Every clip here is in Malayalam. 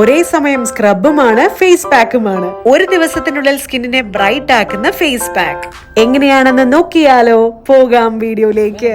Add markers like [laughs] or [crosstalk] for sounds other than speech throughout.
ഒരേ സമയം സ്ക്രബുമാണ് ഫേസ് പാക്കുമാണ് ഒരു ദിവസത്തിനുള്ളിൽ സ്കിന്നിനെ ബ്രൈറ്റ് ആക്കുന്ന ഫേസ് പാക്ക് എങ്ങനെയാണെന്ന് നോക്കിയാലോ? പോകാം വീഡിയോയിലേക്ക്.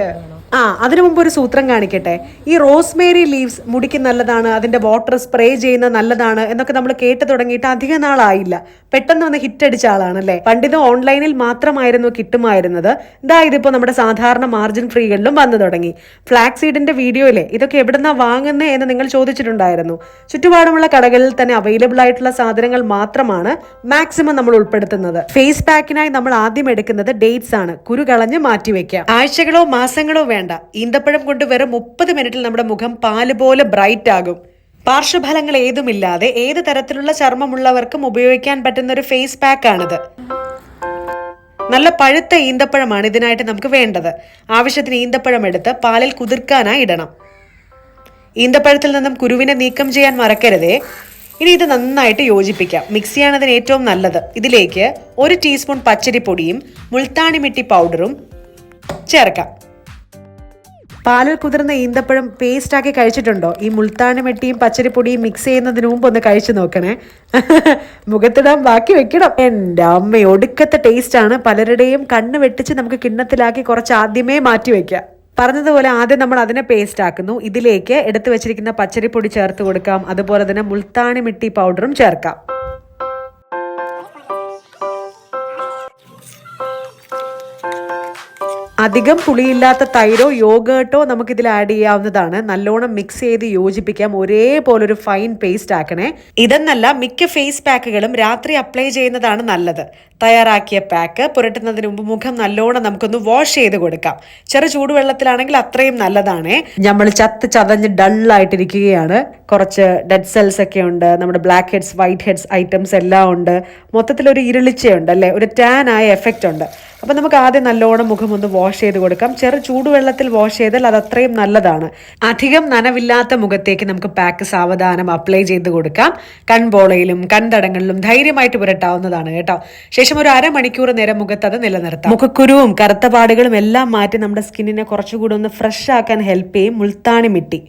ആ അതിനു മുമ്പ് ഒരു സൂത്രം കാണിക്കട്ടെ. ഈ റോസ്മേരി ലീവ്സ് മുടിക്ക് നല്ലതാണ് അതിന്റെ വാട്ടർ സ്പ്രേ ചെയ്യുന്ന നല്ലതാണ് എന്നൊക്കെ നമ്മൾ കേട്ട് തുടങ്ങിയിട്ട് അധിക നാളായില്ല. പെട്ടെന്ന് വന്ന് ഹിറ്റ് അടിച്ച ആളാണല്ലേ? പണ്ടിത് ഓൺലൈനിൽ മാത്രമായിരുന്നു കിട്ടുമായിരുന്നത്. ഇതാ ഇതിപ്പോ നമ്മുടെ സാധാരണ മാർജിൻ ഫ്രീകളിലും വന്നു തുടങ്ങി. ഫ്ലാക്സ് സീഡിന്റെ വീഡിയോയിലെ ഇതൊക്കെ എവിടുന്നാ വാങ്ങുന്നത് എന്ന് നിങ്ങൾ ചോദിച്ചിട്ടുണ്ടായിരുന്നു. ചുറ്റുപാടുമുള്ള കടകളിൽ തന്നെ അവൈലബിൾ ആയിട്ടുള്ള സാധനങ്ങൾ മാത്രമാണ് മാക്സിമം നമ്മൾ ഉൾപ്പെടുത്തുന്നത്. ഫേസ് പാക്കിനായി നമ്മൾ ആദ്യം എടുക്കുന്നത് ഡേറ്റ്സ് ആണ്. കുരു കളഞ്ഞ് മാറ്റിവെക്കാം ആഴ്ചകളോ മാസങ്ങളോ വേണ്ട. ഈന്തപ്പഴം കൊണ്ട് വെറും മുപ്പത് മിനിറ്റിൽ നമ്മുടെ മുഖം പാൽ പോലെ ബ്രൈറ്റ് ആകും. പാർശ്വഫലങ്ങൾ ഏതുമില്ലാതെ ഏത് തരത്തിലുള്ള ചർമ്മമുള്ളവർക്കും ഉപയോഗിക്കാൻ പറ്റുന്ന ഒരു ഫേസ് പാക്ക് ആണിത്. നല്ല പഴുത്ത ഈന്തപ്പഴമാണ് ഇതിനായിട്ട് നമുക്ക് വേണ്ടത്. ആവശ്യത്തിന് ഈന്തപ്പഴം എടുത്ത് പാലിൽ കുതിർക്കാനായി ഇടണം. ഈന്തപ്പഴത്തിൽ നിന്നും കുരുവിനെ നീക്കം ചെയ്യാൻ മറക്കരുതേ. ഇനി ഇത് നന്നായിട്ട് യോജിപ്പിക്കാം. മിക്സിയാണ് ഇതിന് ഏറ്റവും നല്ലത്. ഇതിലേക്ക് ഒരു ടീസ്പൂൺ പച്ചരിപ്പൊടിയും മുൾത്താണിമിട്ടി പൗഡറും ചേർക്കാം. പാലിൽ കുതിർന്ന ഈന്തപ്പഴം പേസ്റ്റാക്കി കഴിച്ചിട്ടുണ്ടോ? ഈ മുൾത്താനും വെട്ടിയും പച്ചരിപ്പൊടിയും മിക്സ് ചെയ്യുന്നതിന് മുമ്പ് ഒന്ന് കഴിച്ചു നോക്കണേ. [laughs] മുഖത്തിടാൻ ബാക്കി വെക്കണം. എന്റെ അമ്മ ഒടുക്കത്തെ ടേസ്റ്റ് ആണ്. പലരുടെയും കണ്ണ് വെട്ടിച്ച് നമുക്ക് കിണ്ണത്തിലാക്കി കുറച്ച് ആദ്യമേ മാറ്റി വെക്കാം. പറഞ്ഞതുപോലെ ആദ്യം നമ്മൾ അതിനെ പേസ്റ്റ് ആക്കുന്നു. ഇതിലേക്ക് എടുത്തു വെച്ചിരിക്കുന്ന പച്ചരിപ്പൊടി ചേർത്ത് കൊടുക്കാം. അതുപോലെ തന്നെ മുൾത്താണി മിട്ടി പൗഡറും ചേർക്കാം. അധികം പുളിയില്ലാത്ത തൈരോ യോഗേട്ടോ നമുക്കിതിൽ ആഡ് ചെയ്യാവുന്നതാണ്. നല്ലോണം മിക്സ് ചെയ്ത് യോജിപ്പിക്കാം. ഒരേപോലെ ഒരു ഫൈൻ പേസ്റ്റ് ആക്കണേ. ഇതെന്നല്ല മിക്ക ഫേസ് പാക്കുകളും രാത്രി അപ്ലൈ ചെയ്യുന്നതാണ് നല്ലത്. തയ്യാറാക്കിയ പാക്ക് പുരട്ടുന്നതിന് മുമ്പ് മുഖം നല്ലോണം നമുക്കൊന്ന് വാഷ് ചെയ്ത് കൊടുക്കാം. ചെറു ചൂടുവെള്ളത്തിലാണെങ്കിൽ അത്രയും നല്ലതാണേ. നമ്മൾ ചത്ത് ചതഞ്ഞ് ഡള്ളായിട്ടിരിക്കുകയാണ് കുറച്ച് ഡെഡ് സെൽസ് ഒക്കെ ഉണ്ട്. നമ്മുടെ black heads white heads items എല്ലാം ഉണ്ട്. മൊത്തത്തിലൊരു ഇരുളിച്ചയുണ്ട് അല്ലേ? ഒരു ടാൻ ആയ എഫക്റ്റ് ഉണ്ട്. അപ്പം നമുക്ക് ആദ്യം നല്ലോണം മുഖം ഒന്ന് വാഷ് ചെയ്ത് കൊടുക്കാം. ചെറു ചൂടുവെള്ളത്തിൽ വാഷ് ചെയ്താൽ അത് അത്രയും നല്ലതാണ്. അധികം നനവില്ലാത്ത മുഖത്തേക്ക് നമുക്ക് പാക്ക് സാവധാനം അപ്ലൈ ചെയ്ത് കൊടുക്കാം. കൺപോളയിലും കൺതടങ്ങളിലും ധൈര്യമായിട്ട് പുരട്ടാവുന്നതാണ് കേട്ടോ. ശേഷം ഒരു അരമണിക്കൂർ നേരം മുഖത്ത് അത് നിലനിർത്താം. മുഖക്കുരുവും കറുത്ത പാടുകളും എല്ലാം മാറ്റി നമ്മുടെ സ്കിന്നിനെ കുറച്ചുകൂടി ഒന്ന് ഫ്രഷ് ആക്കാൻ ഹെൽപ്പ് ചെയ്യും മുൾത്താണി മിട്ടി.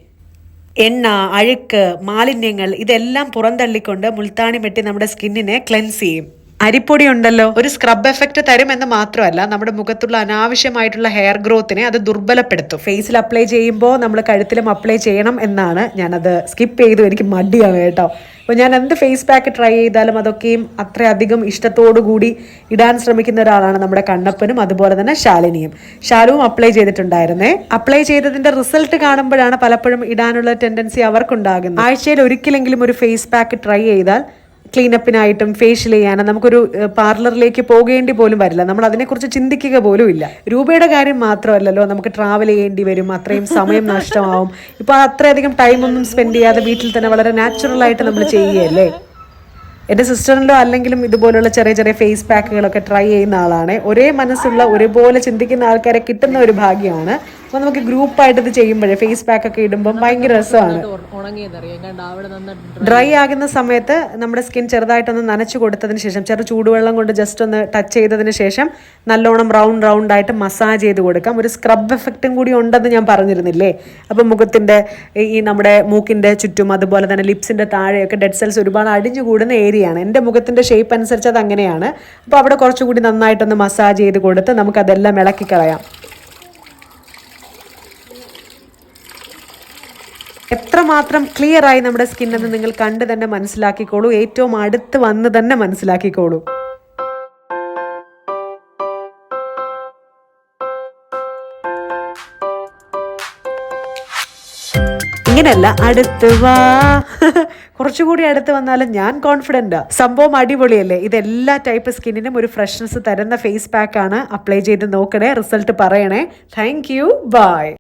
എണ്ണ അഴുക്ക് മാലിന്യങ്ങൾ ഇതെല്ലാം പുറന്തള്ളിക്കൊണ്ട് മുൾത്താണി മിട്ടി നമ്മുടെ സ്കിന്നിനെ ക്ലെൻസ് ചെയ്യും. അരിപ്പൊടി ഉണ്ടല്ലോ ഒരു സ്ക്രബ് എഫക്റ്റ് തരുമെന്ന് മാത്രമല്ല നമ്മുടെ മുഖത്തുള്ള അനാവശ്യമായിട്ടുള്ള ഹെയർ ഗ്രോത്തിനെ അത് ദുർബലപ്പെടുത്തും. ഫേസിൽ അപ്ലൈ ചെയ്യുമ്പോൾ നമ്മൾ കഴുത്തിലും അപ്ലൈ ചെയ്യണം എന്നാണ് ഞാനത് സ്കിപ്പ് ചെയ്തു. എനിക്ക് മടിയാണ് കേട്ടോ. അപ്പോൾ ഞാൻ എന്ത് ഫേസ് പാക്ക് ട്രൈ ചെയ്താലും അതൊക്കെയും അത്രയധികം ഇഷ്ടത്തോടു കൂടി ഇടാൻ ശ്രമിക്കുന്ന ഒരാളാണ് നമ്മുടെ കണ്ണപ്പനും അതുപോലെ തന്നെ ശാലിനിയും. ശാലുവും അപ്ലൈ ചെയ്തിട്ടുണ്ടായിരുന്നേ. അപ്ലൈ ചെയ്തതിന്റെ റിസൾട്ട് കാണുമ്പോഴാണ് പലപ്പോഴും ഇടാനുള്ള ടെൻഡൻസി അവർക്കുണ്ടാകുന്നത്. ആഴ്ചയിൽ ഒരിക്കലെങ്കിലും ഒരു ഫേസ് പാക്ക് ട്രൈ ചെയ്താൽ ക്ലീനപ്പിനായിട്ടും ഫേഷ്യൽ ചെയ്യാനും നമുക്കൊരു പാർലറിലേക്ക് പോകേണ്ടി പോലും വരില്ല. നമ്മൾ അതിനെക്കുറിച്ച് ചിന്തിക്കുക പോലും ഇല്ല. രൂപയുടെ കാര്യം മാത്രമല്ലല്ലോ നമുക്ക് ട്രാവൽ ചെയ്യേണ്ടി വരും. അത്രയും സമയം നഷ്ടമാവും. ഇപ്പോൾ അത്രയധികം ടൈമൊന്നും സ്പെൻഡ് ചെയ്യാതെ വീട്ടിൽ തന്നെ വളരെ നാച്ചുറൽ ആയിട്ട് നമ്മൾ ചെയ്യുകയല്ലേ? എന്റെ സിസ്റ്ററിലോ അല്ലെങ്കിലും ഇതുപോലുള്ള ചെറിയ ചെറിയ ഫേസ് പാക്കുകളൊക്കെ ട്രൈ ചെയ്യുന്ന ആളാണ്. ഒരേ മനസ്സുള്ള ഒരുപോലെ ചിന്തിക്കുന്ന ആൾക്കാരെ കിട്ടുന്ന ഒരു ഭാഗ്യമാണ് അപ്പോൾ നമുക്ക് ഗ്രൂപ്പായിട്ട് ഇത് ചെയ്യുമ്പോഴേ ഫേസ് പാക്ക് ഒക്കെ ഇടുമ്പോൾ ഭയങ്കര രസമാണ്. ഡ്രൈ ആകുന്ന സമയത്ത് നമ്മുടെ സ്കിൻ ചെറുതായിട്ടൊന്ന് നനച്ചു കൊടുത്തതിന് ശേഷം ചെറു ചൂടുവെള്ളം കൊണ്ട് ജസ്റ്റ് ഒന്ന് ടച്ച് ചെയ്തതിന് ശേഷം നല്ലോണം റൗണ്ട് റൗണ്ട് ആയിട്ട് മസാജ് ചെയ്ത് കൊടുക്കാം. ഒരു സ്ക്രബ് എഫക്റ്റും കൂടി ഉണ്ടെന്ന് ഞാൻ പറഞ്ഞിരുന്നില്ലേ? അപ്പോൾ മുഖത്തിന്റെ ഈ നമ്മുടെ മൂക്കിന്റെ ചുറ്റും അതുപോലെ തന്നെ ലിപ്സിന്റെ താഴെയൊക്കെ ഡെഡ് സെൽസ് ഒരുപാട് അടിഞ്ഞു കൂടുന്ന ഏരിയയാണ് എന്റെ മുഖത്തിന്റെ ഷേപ്പ് അനുസരിച്ച് അത് അങ്ങനെയാണ് അപ്പോൾ അവിടെ കുറച്ചുകൂടി നന്നായിട്ടൊന്ന് മസാജ് ചെയ്ത് കൊടുത്ത് നമുക്കതെല്ലാം ഇളക്കി കളയാം. എത്രമാത്രം ക്ലിയർ ആയി നമ്മുടെ സ്കിൻ എന്ന് നിങ്ങൾ കണ്ട് തന്നെ മനസ്സിലാക്കിക്കോളൂ. ഏറ്റവും അടുത്ത് വന്ന് തന്നെ മനസ്സിലാക്കിക്കോളൂ. ഇങ്ങനെയല്ല അടുത്ത് വാ. കുറച്ചുകൂടി അടുത്ത് വന്നാലും ഞാൻ കോൺഫിഡന്റ് സംഭവം അടിപൊളിയല്ലേ? ഇത് എല്ലാ ടൈപ്പ് സ്കിന്നിനും ഒരു ഫ്രഷ്നെസ് തരുന്ന ഫേസ് പാക്കാണ് അപ്ലൈ ചെയ്ത് നോക്കണേ റിസൾട്ട് പറയണേ. Thank you by